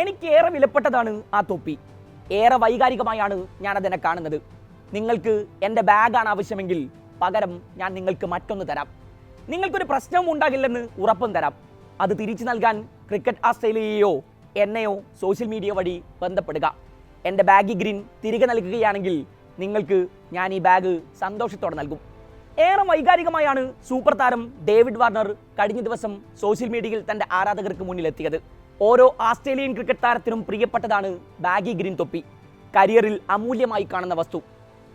എനിക്കേറെ വിലപ്പെട്ടതാണ് ആ തൊപ്പി. ഏറെ വൈകാരികമായാണ് ഞാൻ അതിനെ കാണുന്നത്. നിങ്ങൾക്ക് എന്റെ ബാഗാണ് ആവശ്യമെങ്കിൽ പകരം ഞാൻ നിങ്ങൾക്ക് മറ്റൊന്ന് തരാം. നിങ്ങൾക്കൊരു പ്രശ്നവും ഉണ്ടാകില്ലെന്ന് ഉറപ്പും തരാം. അത് തിരിച്ചു നൽകാൻ ക്രിക്കറ്റ് ആസ്ട്രേലിയയോ എന്നെയോ സോഷ്യൽ മീഡിയ വഴി ബന്ധപ്പെടുക. എന്റെ ബാഗി ഗ്രീൻ തിരികെ നൽകുകയാണെങ്കിൽ നിങ്ങൾക്ക് ഞാൻ ഈ ബാഗ് സന്തോഷത്തോടെ നൽകും. ഏറെ വൈകാരികമായാണ് സൂപ്പർ താരം ഡേവിഡ് വാർണർ കഴിഞ്ഞ ദിവസം സോഷ്യൽ മീഡിയയിൽ തന്റെ ആരാധകർക്ക് മുന്നിലെത്തിയത്. ഓരോ ആസ്ട്രേലിയൻ ക്രിക്കറ്റ് താരത്തിനും പ്രിയപ്പെട്ടതാണ് ബാഗി ഗ്രീൻ തൊപ്പി. കരിയറിൽ അമൂല്യമായി കാണുന്ന വസ്തു.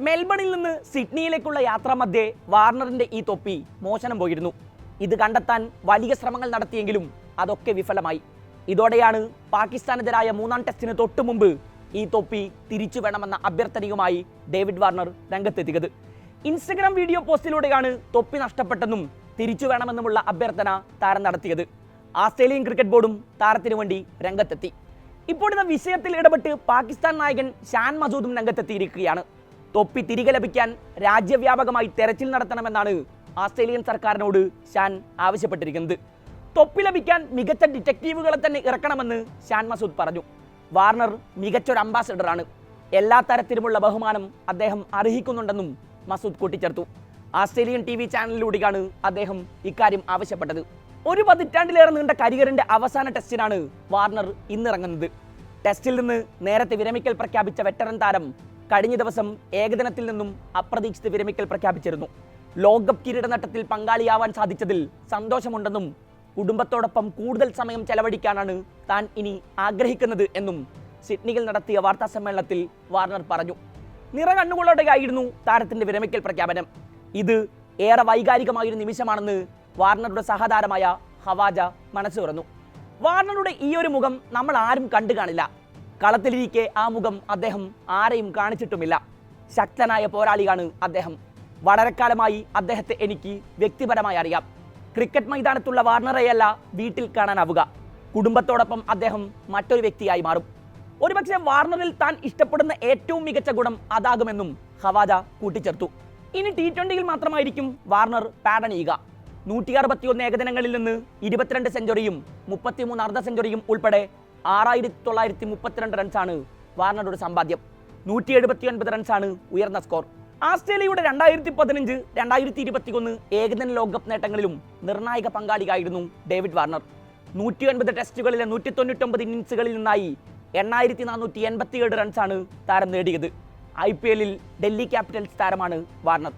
മെൽബണിൽ നിന്ന് സിഡ്നിയിലേക്കുള്ള യാത്രാമധ്യേ വാർണറിന്റെ ഈ തൊപ്പി മോശനം പോയിരുന്നു. ഇത് കണ്ടെത്താൻ വലിയ ശ്രമങ്ങൾ നടത്തിയെങ്കിലും അതൊക്കെ വിഫലമായി. ഇതോടെയാണ് പാകിസ്ഥാനെതിരായ മൂന്നാം ടെസ്റ്റിന് തൊട്ടു മുമ്പ് ഈ തൊപ്പി തിരിച്ചു വേണമെന്ന അഭ്യർത്ഥനയുമായി ഡേവിഡ് വാർണർ രംഗത്തെത്തിയത്. ഇൻസ്റ്റഗ്രാം വീഡിയോ പോസ്റ്റിലൂടെയാണ് തൊപ്പി നഷ്ടപ്പെട്ടെന്നും തിരിച്ചു വേണമെന്നുമുള്ള അഭ്യർത്ഥന താരം നടത്തിയത്. ആസ്ട്രേലിയൻ ക്രിക്കറ്റ് ബോർഡും താരത്തിനു വേണ്ടി രംഗത്തെത്തി. ഇപ്പോഴത്തെ വിഷയത്തിൽ ഇടപെട്ട് പാകിസ്ഥാൻ നായകൻ ഷാൻ മസൂദും രംഗത്തെത്തിയിരിക്കുകയാണ്. തൊപ്പി തിരികെ ലഭിക്കാൻ രാജ്യവ്യാപകമായി തെരച്ചിൽ നടത്തണമെന്നാണ് ആസ്ട്രേലിയൻ സർക്കാരിനോട് ഷാൻ ആവശ്യപ്പെട്ടിരിക്കുന്നത്. തൊപ്പി ലഭിക്കാൻ മികച്ച ഡിറ്റക്റ്റീവുകളെ തന്നെ ഇറക്കണമെന്ന് ഷാൻ മസൂദ് പറഞ്ഞു. വാർണർ മികച്ചൊരു അംബാസഡറാണ്. എല്ലാ തരത്തിലുമുള്ള ബഹുമാനം അദ്ദേഹം അർഹിക്കുന്നുണ്ടെന്നും മസൂദ് കൂട്ടിച്ചേർത്തു. ആസ്ട്രേലിയൻ ടി വി ചാനലിലൂടെയാണ് അദ്ദേഹം ഇക്കാര്യം ആവശ്യപ്പെട്ടത്. ഒരു പതിറ്റാണ്ടിലേറെ നീണ്ട കരിയറിന്റെ അവസാന ടെസ്റ്റിനാണ് വാർണർ ഇന്നിറങ്ങുന്നത്. ടെസ്റ്റിൽ നിന്ന് നേരത്തെ വിരമിക്കൽ പ്രഖ്യാപിച്ച വെറ്ററൻ താരം കഴിഞ്ഞ ദിവസം ഏകദിനത്തിൽ നിന്നും അപ്രതീക്ഷിത വിരമിക്കൽ പ്രഖ്യാപിച്ചിരുന്നു. ലോകകപ്പ് കിരീടനട്ടത്തിൽ പങ്കാളിയാവാൻ സാധിച്ചതിൽ സന്തോഷമുണ്ടെന്നും കുടുംബത്തോടൊപ്പം കൂടുതൽ സമയം ചെലവഴിക്കാനാണ് താൻ ഇനി ആഗ്രഹിക്കുന്നത് എന്നും സിഡ്നിയിൽ നടത്തിയ വാർത്താ സമ്മേളനത്തിൽ വാർണർ പറഞ്ഞു. നിറ കണ്ണുകളോടെയായിരുന്നു താരത്തിന്റെ വിരമിക്കൽ പ്രഖ്യാപനം. ഇത് ഏറെ വൈകാരികമായൊരു നിമിഷമാണെന്ന് വാർണറുടെ സഹതാരമായ ഹവാജ മനസ്സ് തുറന്നു. വാർണറുടെ ഈ ഒരു മുഖം നമ്മൾ ആരും കണ്ടു കാണില്ല. കളത്തിലിരിക്കെ ആ മുഖം അദ്ദേഹം ആരെയും കാണിച്ചിട്ടുമില്ല. ശക്തനായ പോരാളിയാണ് അദ്ദേഹം. വളരെക്കാലമായി അദ്ദേഹത്തെ എനിക്ക് വ്യക്തിപരമായി അറിയാം. ക്രിക്കറ്റ് മൈതാനത്തുള്ള വാർണറെയല്ല വീട്ടിൽ കാണാനാവുക. കുടുംബത്തോടൊപ്പം അദ്ദേഹം മറ്റൊരു വ്യക്തിയായി മാറും. ഒരുപക്ഷെ വാർണറിൽ താൻ ഇഷ്ടപ്പെടുന്ന ഏറ്റവും മികച്ച ഗുണം അതാകുമെന്നും ഹവാജ കൂട്ടിച്ചേർത്തു. ഇനി ടി ട്വന്റിയിൽ മാത്രമായിരിക്കും വാർണർ പാടണിയുക നൂറ്റി അറുപത്തിയൊന്ന് ഏകദിനങ്ങളിൽ നിന്ന് ഇരുപത്തിരണ്ട് സെഞ്ചുറിയും മുപ്പത്തിമൂന്ന് അർദ്ധ സെഞ്ചുറിയും ഉൾപ്പെടെ ആറായിരത്തി തൊള്ളായിരത്തി മുപ്പത്തിരണ്ട് റൺസാണ് വാർണറുടെ സമ്പാദ്യം. നൂറ്റി എഴുപത്തി ഒൻപത് റൺസാണ് ഉയർന്ന സ്കോർ. ആസ്ട്രേലിയയുടെ രണ്ടായിരത്തി പതിനഞ്ച് രണ്ടായിരത്തി ഇരുപത്തിയൊന്ന് ഏകദിന ലോകകപ്പ് നേട്ടങ്ങളിലും നിർണായക പങ്കാളിയായിരുന്നു ഡേവിഡ് വാർണർ. നൂറ്റി ഒൻപത് ടെസ്റ്റുകളിലെ നൂറ്റി തൊണ്ണൂറ്റൊമ്പത് ഇന്നിംഗ്സുകളിൽ നിന്നായി എണ്ണായിരത്തി നാനൂറ്റി എൺപത്തിയേഴ് റൺസാണ് താരം നേടിയത്. ഐ പി എല്ലിൽ ഡൽഹി ക്യാപിറ്റൽസ് താരമാണ് വാർണർ.